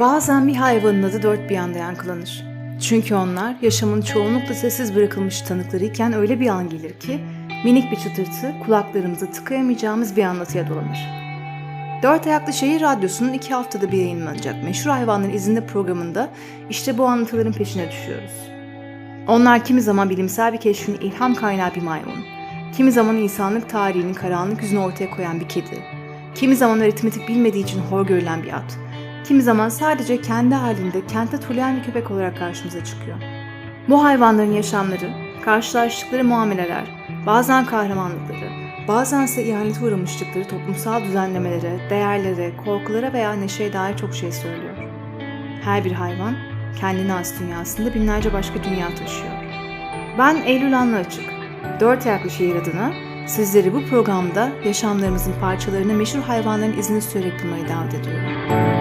Bazen bir hayvanın adı dört bir yanda yankılanır. Çünkü onlar yaşamın çoğunlukla sessiz bırakılmış tanıklarıyken öyle bir an gelir ki minik bir çıtırtı kulaklarımızı tıkayamayacağımız bir anlatıya dolanır. Dört Ayaklı Şehir Radyosu'nun iki haftada bir yayınlanacak Meşhur Hayvanların İzinde programında işte bu anlatıların peşine düşüyoruz. Onlar kimi zaman bilimsel bir keşfin ilham kaynağı bir maymun, kimi zaman insanlık tarihinin karanlık yüzünü ortaya koyan bir kedi, kimi zaman aritmetik bilmediği için hor görülen bir at, kimi zaman sadece kendi halinde kente turlayan bir köpek olarak karşımıza çıkıyor. Bu hayvanların yaşamları, karşılaştıkları muameleler, bazen kahramanlıkları, bazense ihanete uğramışlıkları toplumsal düzenlemelere, değerlere, korkulara veya neşeye dair çok şey söylüyor. Her bir hayvan kendine has dünyasında binlerce başka dünya taşıyor. Ben Eylül Anlı Açık. Dört ayaklı şehir adına sizleri bu programda yaşamlarımızın parçalarını meşhur hayvanların izini sürerek bulmaya davet ediyorum.